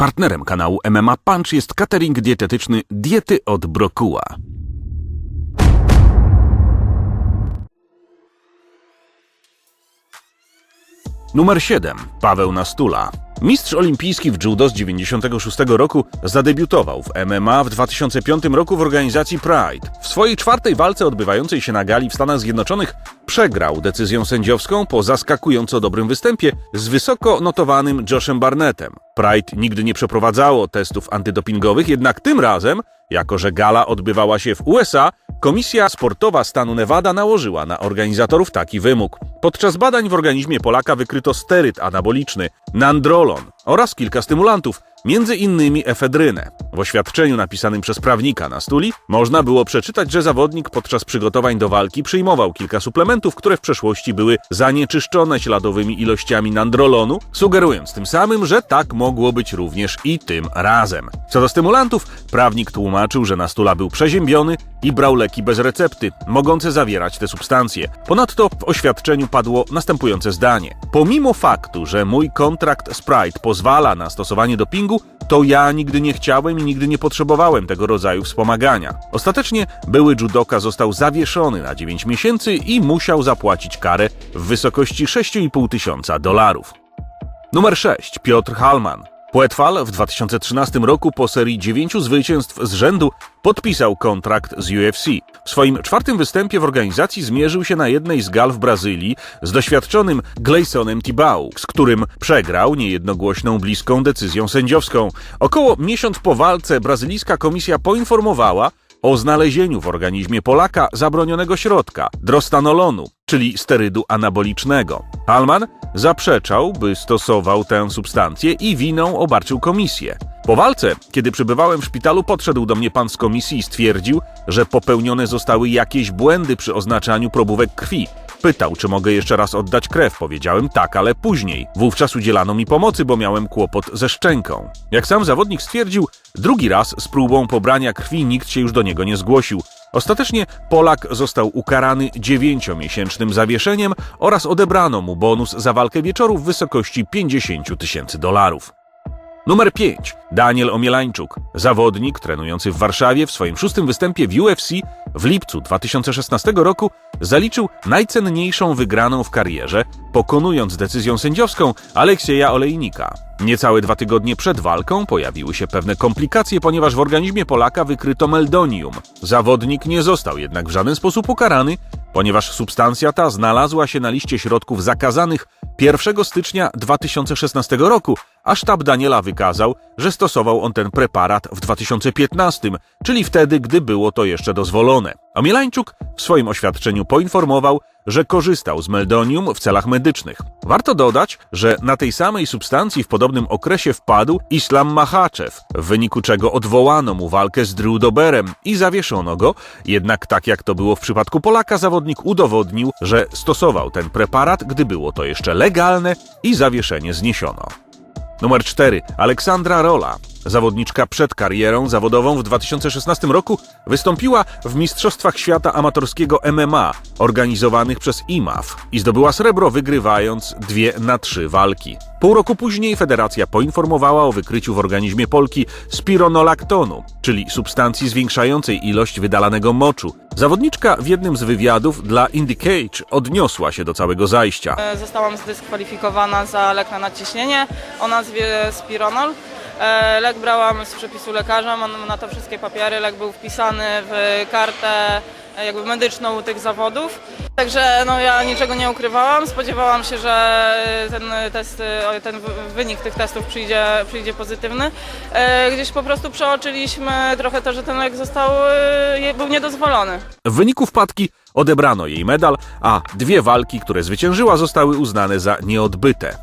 Partnerem kanału MMA Punch jest catering dietetyczny Diety od Brokuła. Numer 7. Paweł Nastula. Mistrz olimpijski w judo z 96 roku zadebiutował w MMA w 2005 roku w organizacji Pride. W swojej czwartej walce odbywającej się na gali w Stanach Zjednoczonych przegrał decyzją sędziowską po zaskakująco dobrym występie z wysoko notowanym Joshem Barnettem. Pride nigdy nie przeprowadzało testów antydopingowych, jednak tym razem, jako że gala odbywała się w USA, Komisja Sportowa stanu Nevada nałożyła na organizatorów taki wymóg. Podczas badań w organizmie Polaka wykryto steryt anaboliczny, nandrolon oraz kilka stymulantów, między innymi efedrynę. W oświadczeniu napisanym przez prawnika na stuli można było przeczytać, że zawodnik podczas przygotowań do walki przyjmował kilka suplementów, które w przeszłości były zanieczyszczone śladowymi ilościami nandrolonu, sugerując tym samym, że tak mogło być również i tym razem. Co do stymulantów, prawnik tłumaczył, że Nastula był przeziębiony i brał leki bez recepty, mogące zawierać te substancje. Ponadto w oświadczeniu padło następujące zdanie. Pomimo faktu, że mój kontrakt z Pride pozwala na stosowanie dopingu, to ja nigdy nie chciałem i nigdy nie potrzebowałem tego rodzaju wspomagania. Ostatecznie były judoka został zawieszony na 9 miesięcy i musiał zapłacić karę w wysokości 6,5 tysiąca dolarów. Numer 6. Piotr Halman. Poetwal w 2013 roku po serii dziewięciu zwycięstw z rzędu podpisał kontrakt z UFC. W swoim czwartym występie w organizacji zmierzył się na jednej z gal w Brazylii z doświadczonym Gleisonem Tibau, z którym przegrał niejednogłośną bliską decyzją sędziowską. Około miesiąc po walce brazylijska komisja poinformowała, o znalezieniu w organizmie Polaka zabronionego środka drostanolonu, czyli sterydu anabolicznego. Halman zaprzeczał, by stosował tę substancję i winą obarczył komisję. Po walce, kiedy przebywałem w szpitalu, podszedł do mnie pan z komisji i stwierdził, że popełnione zostały jakieś błędy przy oznaczaniu probówek krwi. Pytał, czy mogę jeszcze raz oddać krew. Powiedziałem tak, ale później. Wówczas udzielano mi pomocy, bo miałem kłopot ze szczęką. Jak sam zawodnik stwierdził, drugi raz z próbą pobrania krwi nikt się już do niego nie zgłosił. Ostatecznie Polak został ukarany dziewięciomiesięcznym zawieszeniem oraz odebrano mu bonus za walkę wieczoru w wysokości 50 tysięcy dolarów. Numer 5. Daniel Omielańczuk. Zawodnik trenujący w Warszawie w swoim szóstym występie w UFC w lipcu 2016 roku zaliczył najcenniejszą wygraną w karierze, pokonując decyzją sędziowską Aleksieja Olejnika. Niecałe dwa tygodnie przed walką pojawiły się pewne komplikacje, ponieważ w organizmie Polaka wykryto meldonium. Zawodnik nie został jednak w żaden sposób ukarany, ponieważ substancja ta znalazła się na liście środków zakazanych 1 stycznia 2016 roku, a sztab Daniela wykazał, że stosował on ten preparat w 2015, czyli wtedy, gdy było to jeszcze dozwolone. Omielańczuk w swoim oświadczeniu poinformował, że korzystał z meldonium w celach medycznych. Warto dodać, że na tej samej substancji w podobnym okresie wpadł Islam Mahaczew, w wyniku czego odwołano mu walkę z Drew Doberem i zawieszono go, jednak tak jak to było w przypadku Polaka, zawodnik udowodnił, że stosował ten preparat, gdy było to jeszcze legalne i zawieszenie zniesiono. Numer 4. Aleksandra Rola. Zawodniczka przed karierą zawodową w 2016 roku wystąpiła w Mistrzostwach Świata Amatorskiego MMA organizowanych przez IMAF i zdobyła srebro wygrywając dwie na trzy walki. Pół roku później federacja poinformowała o wykryciu w organizmie Polki spironolaktonu, czyli substancji zwiększającej ilość wydalanego moczu. Zawodniczka w jednym z wywiadów dla Indie Cage odniosła się do całego zajścia. Zostałam zdyskwalifikowana za lek na nadciśnienie o nazwie Spironol. E, Lek brałam z przepisu lekarza, mam na to wszystkie papiery. Lek był wpisany w kartę e, jakby medyczną tych zawodów. Także no, ja niczego nie ukrywałam. Spodziewałam się, że ten test, e, ten wy- wynik tych testów przyjdzie, przyjdzie pozytywny. Gdzieś po prostu przeoczyliśmy trochę to, że ten lek został, był niedozwolony. W wyniku wpadki odebrano jej medal, a dwie walki, które zwyciężyła, zostały uznane za nieodbyte.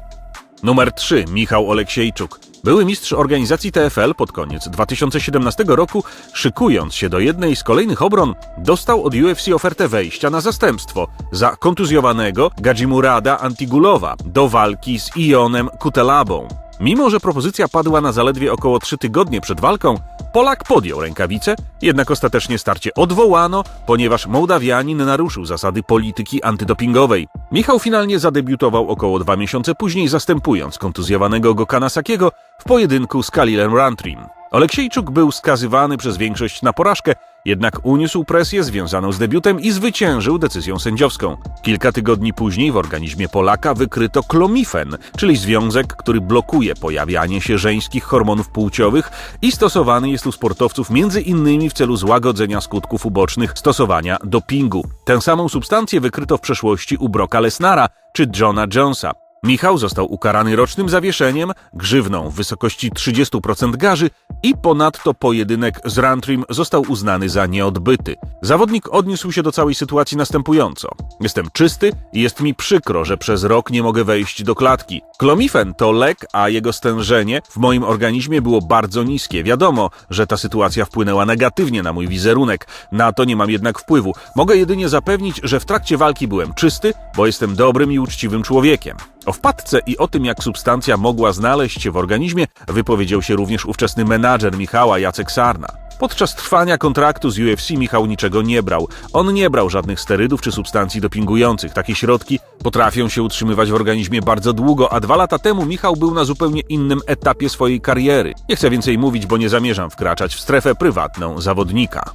Numer 3. Michał Oleksiejczuk. Były mistrz organizacji TFL pod koniec 2017 roku, szykując się do jednej z kolejnych obron, dostał od UFC ofertę wejścia na zastępstwo za kontuzjowanego Gadzimurada Antigulowa do walki z Ionem Kutelabą. Mimo, że propozycja padła na zaledwie około 3 tygodnie przed walką, Polak podjął rękawice, jednak ostatecznie starcie odwołano, ponieważ Mołdawianin naruszył zasady polityki antydopingowej. Michał finalnie zadebiutował około dwa miesiące później, zastępując kontuzjowanego Gokana Sakiego w pojedynku z Kalilem Rantrim. Oleksiejczuk był skazywany przez większość na porażkę, jednak uniósł presję związaną z debiutem i zwyciężył decyzją sędziowską. Kilka tygodni później w organizmie Polaka wykryto klomifen, czyli związek, który blokuje pojawianie się żeńskich hormonów płciowych i stosowany jest u sportowców innymi w celu złagodzenia skutków ubocznych stosowania dopingu. Tę samą substancję wykryto w przeszłości u Broka Lesnara czy Johna Jonesa. Michał został ukarany rocznym zawieszeniem, grzywną w wysokości 30% garzy i ponadto pojedynek z Rantrim został uznany za nieodbyty. Zawodnik odniósł się do całej sytuacji następująco. Jestem czysty i jest mi przykro, że przez rok nie mogę wejść do klatki. Klomifen to lek, a jego stężenie w moim organizmie było bardzo niskie. Wiadomo, że ta sytuacja wpłynęła negatywnie na mój wizerunek. Na to nie mam jednak wpływu. Mogę jedynie zapewnić, że w trakcie walki byłem czysty, bo jestem dobrym i uczciwym człowiekiem. O wpadce i o tym, jak substancja mogła znaleźć się w organizmie, wypowiedział się również ówczesny menadżer Michała Jacek Sarna. Podczas trwania kontraktu z UFC Michał niczego nie brał. On nie brał żadnych sterydów czy substancji dopingujących. Takie środki potrafią się utrzymywać w organizmie bardzo długo, a dwa lata temu Michał był na zupełnie innym etapie swojej kariery. Nie chcę więcej mówić, bo nie zamierzam wkraczać w strefę prywatną zawodnika.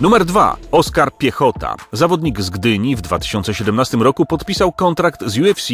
Numer 2. Oskar Piechota. Zawodnik z Gdyni w 2017 roku podpisał kontrakt z UFC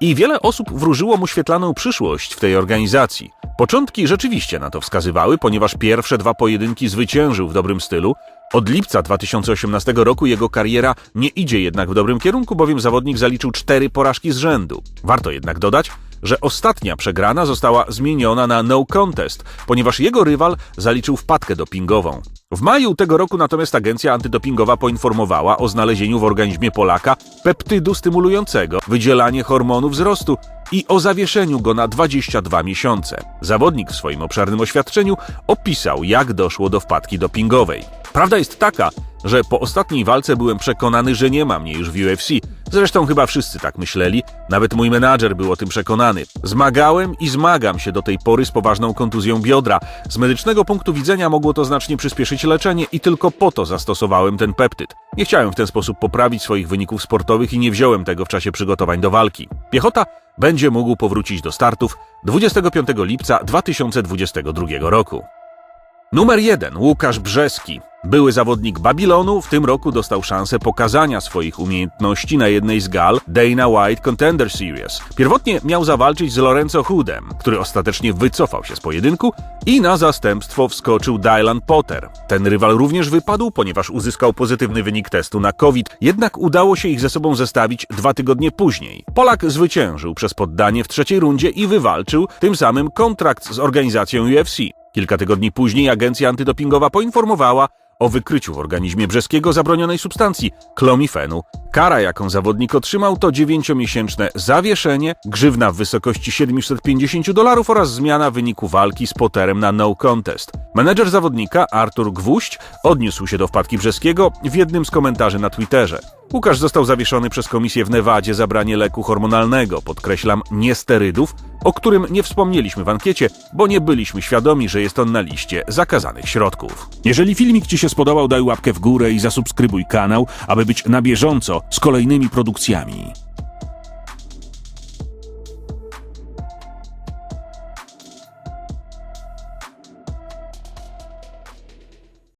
i wiele osób wróżyło mu świetlaną przyszłość w tej organizacji. Początki rzeczywiście na to wskazywały, ponieważ pierwsze dwa pojedynki zwyciężył w dobrym stylu. Od lipca 2018 roku jego kariera nie idzie jednak w dobrym kierunku, bowiem zawodnik zaliczył cztery porażki z rzędu. Warto jednak dodać, że ostatnia przegrana została zmieniona na no contest, ponieważ jego rywal zaliczył wpadkę dopingową. W maju tego roku natomiast agencja antydopingowa poinformowała o znalezieniu w organizmie Polaka peptydu stymulującego wydzielanie hormonu wzrostu i o zawieszeniu go na 22 miesiące. Zawodnik w swoim obszernym oświadczeniu opisał, jak doszło do wpadki dopingowej. Prawda jest taka, że po ostatniej walce byłem przekonany, że nie ma mnie już w UFC. Zresztą chyba wszyscy tak myśleli, nawet mój menadżer był o tym przekonany. Zmagałem i zmagam się do tej pory z poważną kontuzją biodra. Z medycznego punktu widzenia mogło to znacznie przyspieszyć leczenie i tylko po to zastosowałem ten peptyd. Nie chciałem w ten sposób poprawić swoich wyników sportowych i nie wziąłem tego w czasie przygotowań do walki. Piechota będzie mógł powrócić do startów 25 lipca 2022 roku. Numer 1. Łukasz Brzeski. Były zawodnik Babilonu w tym roku dostał szansę pokazania swoich umiejętności na jednej z gal Dana White Contender Series. Pierwotnie miał zawalczyć z Lorenzo Hoodem, który ostatecznie wycofał się z pojedynku i na zastępstwo wskoczył Dylan Potter. Ten rywal również wypadł, ponieważ uzyskał pozytywny wynik testu na COVID, jednak udało się ich ze sobą zestawić dwa tygodnie później. Polak zwyciężył przez poddanie w trzeciej rundzie i wywalczył tym samym kontrakt z organizacją UFC. Kilka tygodni później agencja antydopingowa poinformowała o wykryciu w organizmie Brzeskiego zabronionej substancji klomifenu. Kara, jaką zawodnik otrzymał, to 9-miesięczne zawieszenie, grzywna w wysokości 750 dolarów oraz zmiana wyniku walki z Potterem na no contest. Menedżer zawodnika, Artur Gwóźdź, odniósł się do wpadki Brzeskiego w jednym z komentarzy na Twitterze. Łukasz został zawieszony przez komisję w Nevadzie za branie leku hormonalnego, podkreślam, nie sterydów, o którym nie wspomnieliśmy w ankiecie, bo nie byliśmy świadomi, że jest on na liście zakazanych środków. Jeżeli filmik Ci się spodobał, daj łapkę w górę i zasubskrybuj kanał, aby być na bieżąco z kolejnymi produkcjami.